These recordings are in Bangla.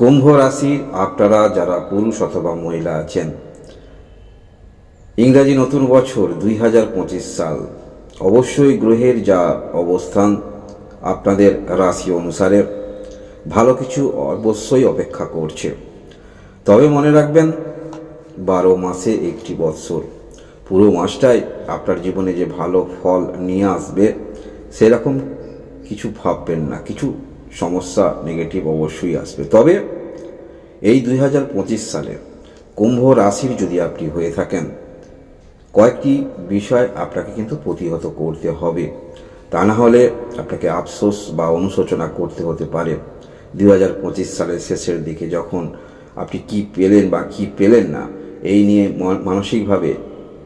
কুম্ভ রাশি আপনারা যারা পুরুষ অথবা মহিলা আছেন, ইংরাজি নতুন বছর দুই হাজার পঁচিশ সাল। অবশ্যই গ্রহের যা অবস্থান আপনাদের রাশি অনুসারে ভালো কিছু অবশ্যই অপেক্ষা করছে। তবে মনে রাখবেন, বারো মাসে একটি বৎসর। পুরো মাসটাই আপনার জীবনে যে ভালো ফল নিয়ে আসবে, সেরকম কিছু ভাববেন না। কিছু সমস্যা নেগেটিভ অবশ্যই আসবে। তবে এই দুই হাজার পঁচিশ সালে কুম্ভ রাশির যদি আপনি হয়ে থাকেন, কয়েকটি বিষয় আপনাকে কিন্তু প্রতিহত করতে হবে। তা না হলে আপনাকে আফসোস বা অনুশোচনা করতে হতে পারে। দুই হাজার পঁচিশ সালের শেষের দিকে যখন আপনি কি পেলেন বা কি পেলেন না, এই নিয়ে মানসিকভাবে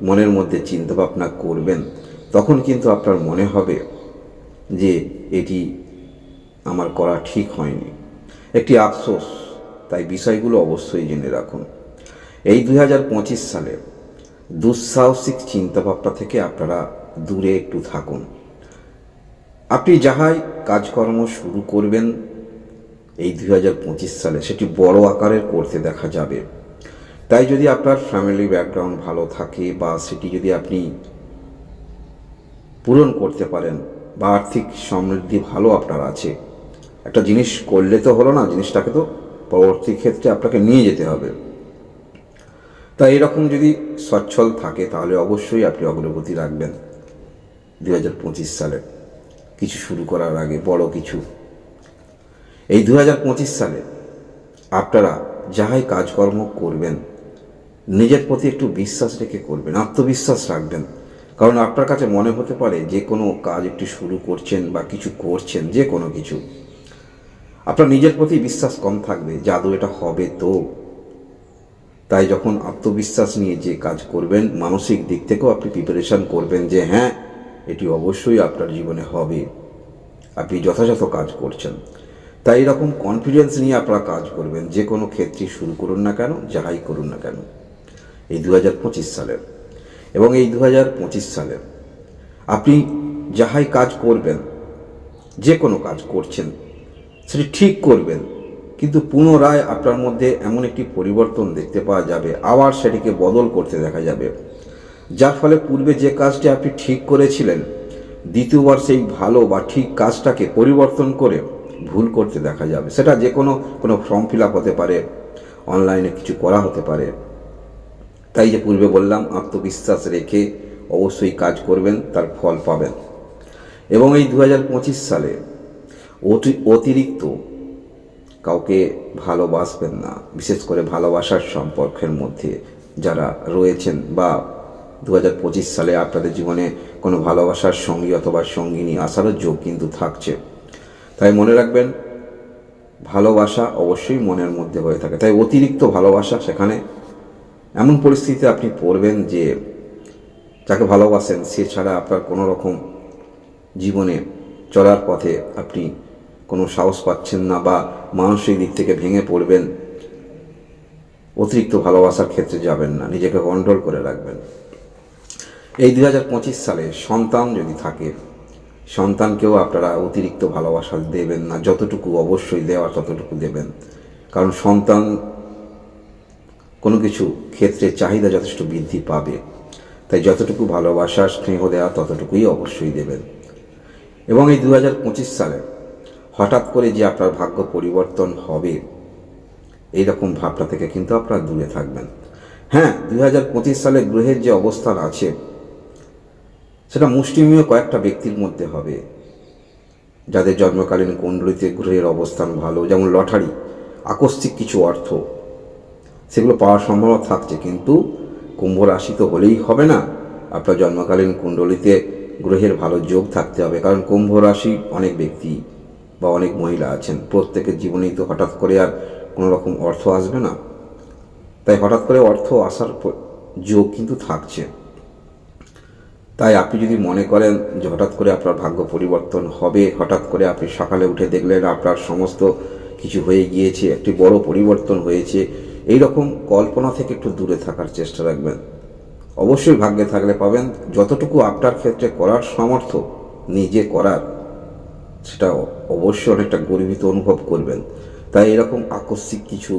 মনের মধ্যে চিন্তাভাবনা করবেন। তখন কিন্তু আপনার মনে হবে যে এটি আমার করা ঠিক হয়নি। একটি আফসোস, তাই বিষয়গুলো অবশ্যই জেনে রাখুন। এই দুই হাজার পঁচিশ সালে দুঃসাহসিক চিন্তাভাবনা থেকে আপনারা দূরে একটু থাকুন। আপনি যাহাই কাজকর্ম শুরু করবেন, এই দুই হাজার পঁচিশ সালে সেটি বড় আকারের করতে দেখা যাবে। তাই যদি আপনার ফ্যামিলি ব্যাকগ্রাউন্ড ভালো থাকে বা সেটি যদি আপনি পূরণ করতে পারেন, বা আর্থিক সমৃদ্ধি ভালো আপনার আছে একটা জিনিস করলে তো হলো না, জিনিসটাকে তো পরবর্তী ক্ষেত্রে আপনাকে নিয়ে যেতে হবে। তাই এরকম যদি সচ্ছল থাকে, তাহলে অবশ্যই আপনি অগ্রগতি রাখবেন। দু হাজার পঁচিশ সালে কিছু শুরু করার আগে, বড় কিছু। এই দু হাজার পঁচিশ সালে আপনারা যাহাই কাজকর্ম করবেন, নিজের প্রতি একটু বিশ্বাস রেখে করবেন, আত্মবিশ্বাস রাখবেন। কারণ আপনার কাছে মনে হতে পারে, যে কোনো কাজ একটু শুরু করছেন বা কিছু করছেন, যে কোনো কিছু। আপনার নিজের প্রতি বিশ্বাস কম থাকবে, জাদু এটা হবে তো। তাই যখন আত্মবিশ্বাস নিয়ে যে কাজ করবেন, মানসিক দিক থেকেও আপনি প্রিপারেশন করবেন যে হ্যাঁ এটি অবশ্যই আপনার জীবনে হবে। আপনি যথাযথ কাজ করছেন। তাই এরকম কনফিডেন্স নিয়ে আপনারা কাজ করবেন, যে কোনো ক্ষেত্রে শুরু করুন না কেন যাহাই করুন না কেন। এই দু হাজার পঁচিশ সালের এবং এই দু হাজার পঁচিশ সালে আপনি যাহাই কাজ করবেন, যে কোনো কাজ করছেন সেটি ঠিক করবেন। কিন্তু পুনরায় আপনার মধ্যে এমন একটি পরিবর্তন দেখতে পাওয়া যাবে। আবার সেটিকে বদল করতে দেখা যাবে। যার ফলে পূর্বে যে কাজটি আপনি ঠিক করেছিলেন, দ্বিতীয়বার সেই ভালো বা ঠিক কাজটাকে পরিবর্তন করে ভুল করতে দেখা যাবে। সেটা যে কোনো কোনো ফর্ম ফিল আপ হতে পারে, অনলাইনে কিছু করা হতে পারে। তাই যে পূর্বে বললাম, আত্মবিশ্বাস রেখে অবশ্যই কাজ করবেন, তার ফল পাবেন। এবং এই দুহাজার পঁচিশ সালে অতি- অতিরিক্ত কাউকে ভালোবাসবেন না। বিশেষ করে ভালোবাসার সম্পর্কের মধ্যে যারা রয়েছেন বা দু হাজার পঁচিশ সালে আপনাদের জীবনে কোনো ভালোবাসার সঙ্গী অথবা সঙ্গিনী আসারও যোগ কিন্তু থাকছে। তাই মনে রাখবেন, ভালোবাসা অবশ্যই মনের মধ্যে হয়ে থাকে। তাই অতিরিক্ত ভালোবাসা সেখানে এমন পরিস্থিতিতে আপনি পড়বেন যে যাকে ভালোবাসেন, সে ছাড়া আপনার কোনো রকম জীবনে চলার পথে আপনি কোনো সাহস পাচ্ছেন না বা মানসিক দিক থেকে ভেঙে পড়বেন, অতিরিক্ত ভালোবাসার ক্ষেত্রে যাবেন না, নিজেকে কন্ট্রোল করে রাখবেন। এই দু হাজার পঁচিশ সালে সন্তান যদি থাকে, সন্তানকেও আপনারা অতিরিক্ত ভালোবাসা দেবেন না, যতটুকু অবশ্যই দেওয়া ততটুকু দেবেন। কারণ সন্তান কোনো কিছু ক্ষেত্রে চাহিদা যথেষ্ট বৃদ্ধি পাবে। তাই যতটুকু ভালোবাসা, স্নেহ দেওয়া ততটুকুই অবশ্যই দেবেন। এবং এই দু হাজার পঁচিশ সালে হঠাৎ করে যে আপনার ভাগ্য পরিবর্তন হবে এই রকম ভাবনা থেকে কিন্তু আপনারা দূরে থাকবেন। হ্যাঁ দু হাজার পঁচিশ সালে গ্রহের যে অবস্থান আছে, সেটা মুষ্টিমীয় কয়েকটা ব্যক্তির মধ্যে হবে। যাদের জন্মকালীন কুণ্ডলিতে গ্রহের অবস্থান ভালো, যেমন লটারি, আকস্মিক কিছু অর্থ, সেগুলো পাওয়ার সম্ভাবনা থাকছে, কিন্তু কুম্ভ রাশি তো হলেই হবে না। আপনার জন্মকালীন কুণ্ডলিতে গ্রহের ভালো যোগ থাকতে হবে, কারণ কুম্ভ রাশি অনেক ব্যক্তি বা অনেক মহিলা আছেন, প্রত্যেকের জীবনেই তো হঠাৎ করে আর কোনো রকম অর্থ আসবে না। তাই হঠাৎ করে অর্থ আসার যোগ কিন্তু থাকছে। তাই আপনি যদি মনে করেন যে হঠাৎ করে আপনার ভাগ্য পরিবর্তন হবে, হঠাৎ করে আপনি সকালে উঠে দেখলেন আপনার সমস্ত কিছু হয়ে গিয়েছে, একটি বড় পরিবর্তন হয়েছে, এই রকম কল্পনা থেকে একটু দূরে থাকার চেষ্টা রাখবেন। অবশ্যই ভাগ্যে থাকলে পাবেন। যতটুকু আপনার ক্ষেত্রে করার সামর্থ্য, নিজে করার। সেটা অবশ্যই অনেকটা গর্বিত অনুভব করবেন। তাই এরকম আকস্মিক কিছু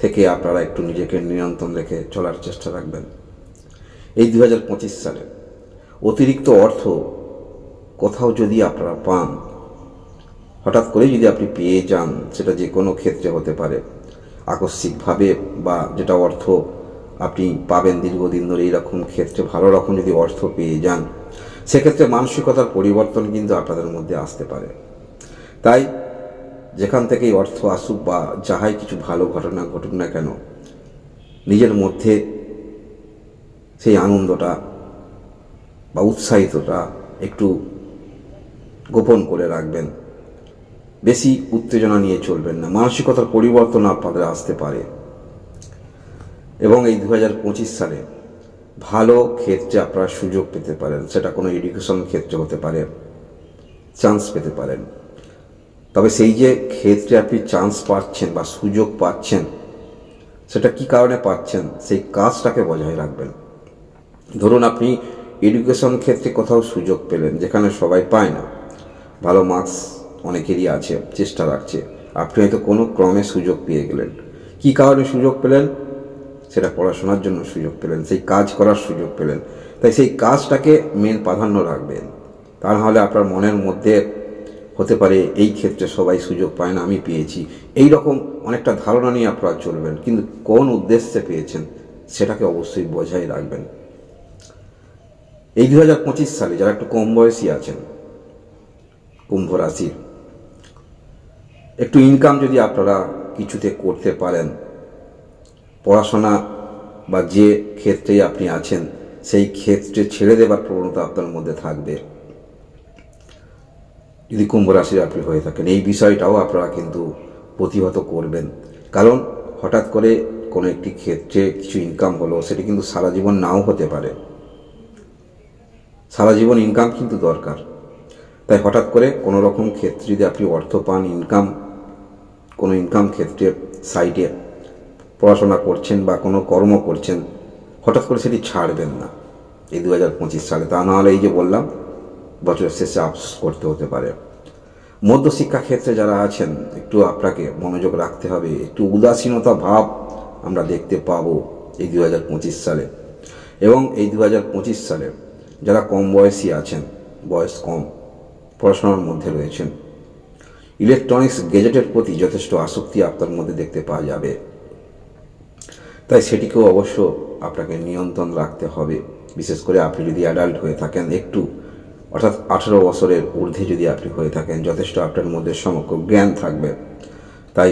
থেকে আপনারা একটু নিজেকে নিয়ন্ত্রণ রেখে চলার চেষ্টা রাখবেন। এই দু হাজার পঁচিশ সালে অতিরিক্ত অর্থ কোথাও যদি আপনারা পান, হঠাৎ করে যদি আপনি পেয়ে যান, সেটা যে কোনো ক্ষেত্রে হতে পারে। আকস্মিকভাবে বা যেটা অর্থ আপনি পাবেন দীর্ঘদিন ধরে এইরকম ক্ষেত্রে ভালো রকম যদি অর্থ পেয়ে যান সেক্ষেত্রে মানসিকতার পরিবর্তন কিন্তু আপনাদের মধ্যে আসতে পারে। তাই যেখান থেকেই অর্থ আসুক বা যাহাই কিছু ভালো ঘটনা ঘটুক না কেন, নিজের মধ্যে সেই আনন্দটা বা উৎসাহিতটা একটু গোপন করে রাখবেন। বেশি উত্তেজনা নিয়ে চলবেন না। মানসিকতার পরিবর্তন আপনাদের আসতে পারে। এবং এই দু হাজার পঁচিশ সালে ভালো ক্ষেত্রে আপনারা সুযোগ পেতে পারেন। সেটা কোনো এডুকেশন ক্ষেত্রে হতে পারে চান্স পেতে পারেন। তবে সেই যে ক্ষেত্রে আপনি চান্স পাচ্ছেন বা সুযোগ পাচ্ছেন, সেটা কি কারণে পাচ্ছেন, সেই কাজটাকে বজায় রাখবেন। ধরুন আপনি এডুকেশন ক্ষেত্রে কোথাও সুযোগ পেলেন, যেখানে সবাই পায় না। ভালো মার্কস অনেকেরই আছে, চেষ্টা রাখছে। আপনি হয়তো কোনো ক্রমে সুযোগ পেয়ে গেলেন। কি কারণে সুযোগ পেলেন? সেটা পড়াশোনার জন্য সুযোগ পেলেন, সেই কাজ করার সুযোগ পেলেন। তাই সেই কাজটাকে মেন প্রাধান্য রাখবেন। তা নাহলে আপনার মনের মধ্যে হতে পারে, এই ক্ষেত্রে সবাই সুযোগ পায় না, আমি পেয়েছি। এই রকম অনেকটা ধারণা নিয়ে আপনারা চলবেন, কিন্তু কোন উদ্দেশ্যে পেয়েছেন সেটাকে অবশ্যই বজায় রাখবেন। এই দু হাজার পঁচিশ সালে যারা একটু কম বয়সী আছেন, কুম্ভ রাশির, একটু ইনকাম যদি আপনারা কিছুতে করতে পারেন পড়াশোনা বা যে ক্ষেত্রে আপনি আছেন, সেই ক্ষেত্রে ছেড়ে দেবার প্রবণতা আপনার মধ্যে থাকবে। যদি কুম্ভ রাশির আপনি হয়ে থাকেন, এই বিষয়টাও আপনারা কিন্তু প্রতিহত করবেন। কারণ হঠাৎ করে কোনো একটি ক্ষেত্রে কিছু ইনকাম হলো, সেটি কিন্তু সারা জীবন নাও হতে পারে। সারা জীবন ইনকাম কিন্তু দরকার। তাই হঠাৎ করে কোনো রকম ক্ষেত্রে যদি আপনি অর্থ পান ইনকাম কোনো ইনকাম ক্ষেত্রে সাইডে পড়াশোনা করছেন বা কোনো কর্ম করছেন, হঠাৎ করে সেটি ছাড়বেন না। এই দু হাজার পঁচিশ সালে। তা নাহলে এই যে বললাম, বছরের শেষে আফসোস করতে হতে পারে। মধ্যশিক্ষা ক্ষেত্রে যারা আছেন, একটু আপনাকে মনোযোগ রাখতে হবে। একটু উদাসীনতা ভাব আমরা দেখতে পাবো এই দু হাজার পঁচিশ সালে। এবং এই দু হাজার পঁচিশ সালে যারা কম বয়সী আছেন, বয়স কম, পড়াশোনার মধ্যে রয়েছেন, ইলেকট্রনিক্স গেজেটের প্রতি যথেষ্ট আসক্তি আপনার মধ্যে দেখতে পাওয়া যাবে। তাই সেটিকেও অবশ্য আপনাকে নিয়ন্ত্রণ রাখতে হবে। বিশেষ করে আপনি যদি অ্যাডাল্ট হয়ে থাকেন একটু, অর্থাৎ আঠেরো বছরের ঊর্ধ্বে যদি আপনি হয়ে থাকেন, যথেষ্ট আপনার মধ্যে সমগ্র জ্ঞান থাকবে। তাই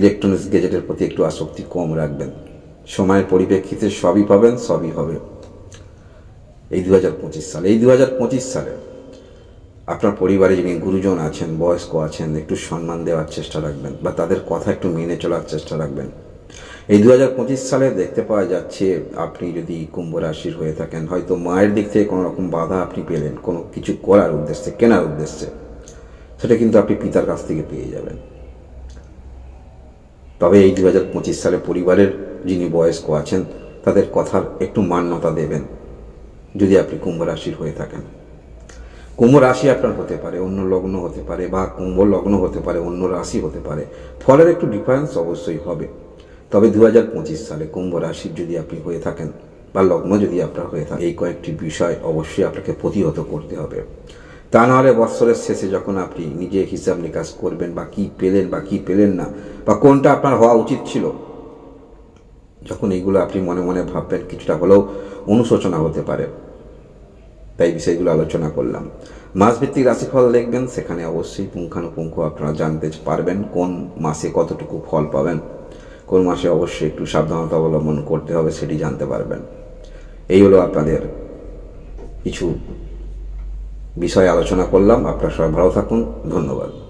ইলেকট্রনিক্স গেজেটের প্রতি একটু আসক্তি কম রাখবেন। সময়ের পরিপ্রেক্ষিতে সবই পাবেন, সবই হবে। এই দু হাজার পঁচিশ সালে, এই দু হাজার পঁচিশ সালে আপনার পরিবারে যিনি গুরুজন আছেন, বয়স্ক আছেন, একটু সম্মান দেওয়ার চেষ্টা রাখবেন বা তাদের কথা একটু মেনে চলার চেষ্টা রাখবেন। এই দু হাজার পঁচিশ সালে দেখতে পাওয়া যাচ্ছে আপনি যদি কুম্ভ রাশির হয়ে থাকেন, হয়তো মায়ের দিক থেকে কোনো রকম বাধা আপনি পেলেন, কোনো কিছু করার উদ্দেশ্যে, কেনার উদ্দেশ্যে। সেটা কিন্তু আপনি পিতার কাছ থেকে পেয়ে যাবেন। তবে এই দু হাজার পঁচিশ সালে পরিবারের যিনি বয়স্ক আছেন, তাদের কথার একটু মান্যতা দেবেন, যদি আপনি কুম্ভ রাশির হয়ে থাকেন। কুম্ভ রাশি আপনার হতে পারে, অন্য লগ্ন হতে পারে বা কুম্ভ লগ্ন হতে পারে, অন্য রাশি হতে পারে। ফলের একটু ডিফারেন্স অবশ্যই হবে। তবে দু হাজার পঁচিশ সালে কুম্ভ রাশির যদি আপনি হয়ে থাকেন বা লগ্ন যদি আপনার হয়ে থাকে, এই কয়েকটি বিষয় অবশ্যই আপনাকে প্রতিহত করতে হবে। তা নাহলে বৎসরের শেষে যখন আপনি নিজে হিসাব নিকাশ করবেন বা কী পেলেন বা কী পেলেন না বা কোনটা আপনার হওয়া উচিত ছিল, যখন এইগুলো আপনি মনে মনে ভাববেন কিছুটা হলেও অনুশোচনা হতে পারে। তাই বিষয়গুলো আলোচনা করলাম। মাসভিত্তিক রাশিফল দেখবেন, সেখানে অবশ্যই পুঙ্খানুপুঙ্খ আপনারা জানতে পারবেন কোন মাসে কতটুকু ফল পাবেন। কোন মাসে অবশ্যই একটু সাবধানতা অবলম্বন করতে হবে, সেটি জানতে পারবেন। এই হলো আপনাদের কিছু বিষয় আলোচনা করলাম। আপনারা সবাই ভালো থাকুন। ধন্যবাদ।